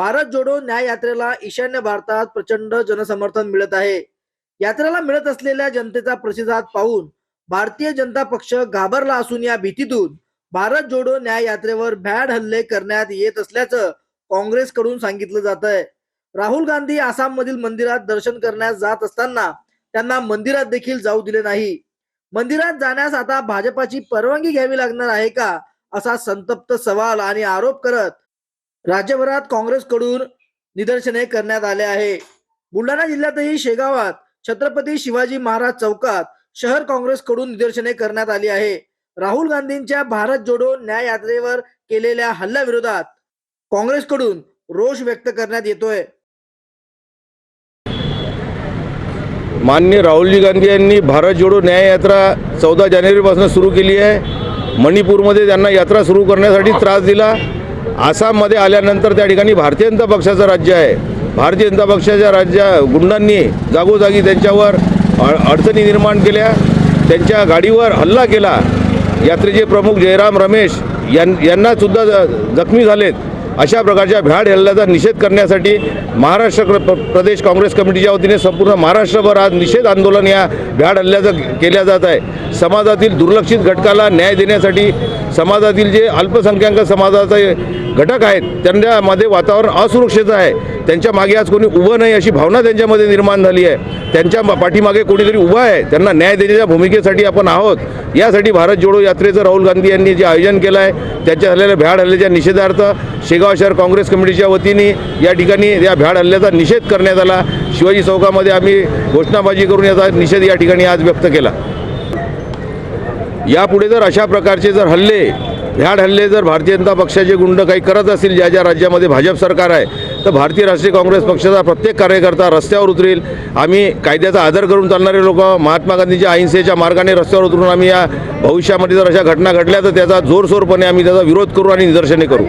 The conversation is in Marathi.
भारत जोडो न्याय यात्रेला ईशान्य भारतात प्रचंड जनसमर्थन मिळत आहे. यात्रेला मिळत असलेल्या जनतेचा प्रतिसाद पाहून भारतीय जनता पक्ष घाबरला असून या भीतीतून भारत जोडो न्याय यात्रेवर भॅड हल्ले करण्यात येत असल्याचं काँग्रेसकडून सांगितलं जात आहे राहुल गांधी आसाम मधील मंदिरात दर्शन करण्यास जात असताना त्यांना मंदिरात देखील जाऊ दिले नाही. मंदिरात जाण्यास आता भाजपाची परवानगी घ्यावी लागणार आहे का असा संतप्त सवाल आणि आरोप करत राज्यभरात काँग्रेसकडून निदर्शने करण्यात आले आहे. बुलढाणा जिल्ह्यातही शेगावात छत्रपती शिवाजी महाराज चौकात शहर काँग्रेसकडून निदर्शने करण्यात आली आहे. राहुल गांधींच्या भारत जोडो न्याय यात्रेवर केलेल्या हल्ल्याविरोधात काँग्रेसकडून रोष व्यक्त करण्यात येतोय. माननीय राहुलजी गांधी यांनी भारत जोडो न्याय यात्रा चौदा जानेवारीपासून सुरू केली आहे. मणिपूरमध्ये त्यांना यात्रा सुरू करण्यासाठी त्रास दिला. आसाममध्ये आल्यानंतर त्या ठिकाणी भारतीय जनता पक्षाचं राज्य आहे. भारतीय जनता पक्षाच्या राज्या गुंडांनी जागोजागी त्यांच्यावर अडचणी निर्माण केल्या. त्यांच्या गाडीवर हल्ला केला. यात्रेचे प्रमुख जयराम रमेश यां यांनासुद्धा ज- जखमी झालेत. अशा प्रकारच्या भ्याड हल्ल्याचा निषेध करण्यासाठी महाराष्ट्र प्र- प्रदेश काँग्रेस कमिटीच्या वतीने संपूर्ण महाराष्ट्रभर आज निषेध आंदोलन या भ्याड हल्ल्याचं केल्या जात आहे. समाजातील दुर्लक्षित घटकाला न्याय देण्यासाठी समाजातील जे अल्पसंख्याक समाजाचे घटक आहेत त्यांच्यामध्ये वातावरण असुरक्षित आहे. त्यांच्या मागे आज कोणी उभं नाही अशी भावना त्यांच्यामध्ये निर्माण झाली आहे. त्यांच्या पाठीमागे कोणीतरी उभं आहे त्यांना न्याय देण्याच्या भूमिकेसाठी आपण आहोत. यासाठी भारत जोडो यात्रेचं राहुल गांधी यांनी जे आयोजन केलं आहे त्याच्या झालेल्या भ्याड हल्ल्याच्या निषेधार्थ शेगाव शहर काँग्रेस कमिटीच्या वतीने या ठिकाणी या भ्याड हल्ल्याचा निषेध करण्यात आला. शिवाजी चौकामध्ये आम्ही घोषणाबाजी करून याचा निषेध या ठिकाणी आज व्यक्त केला. यापुढे जर अशा प्रकारचे जर हल्ले ह्याड हल्ले जर भारतीय जनता पक्षाचे गुंड काही करत असतील ज्या ज्या राज्यामध्ये भाजप सरकार आहे तर भारतीय राष्ट्रीय काँग्रेस पक्षाचा प्रत्येक कार्यकर्ता रस्त्यावर उतरेल. आम्ही कायद्याचा आदर करून चालणारे लोक महात्मा गांधीच्या अहिंसेच्या मार्गाने रस्त्यावर उतरून आम्ही या भविष्यामध्ये जर अशा घटना घडल्या तर त्याचा जोरसोरपणे आम्ही त्याचा विरोध करू आणि निदर्शने करू.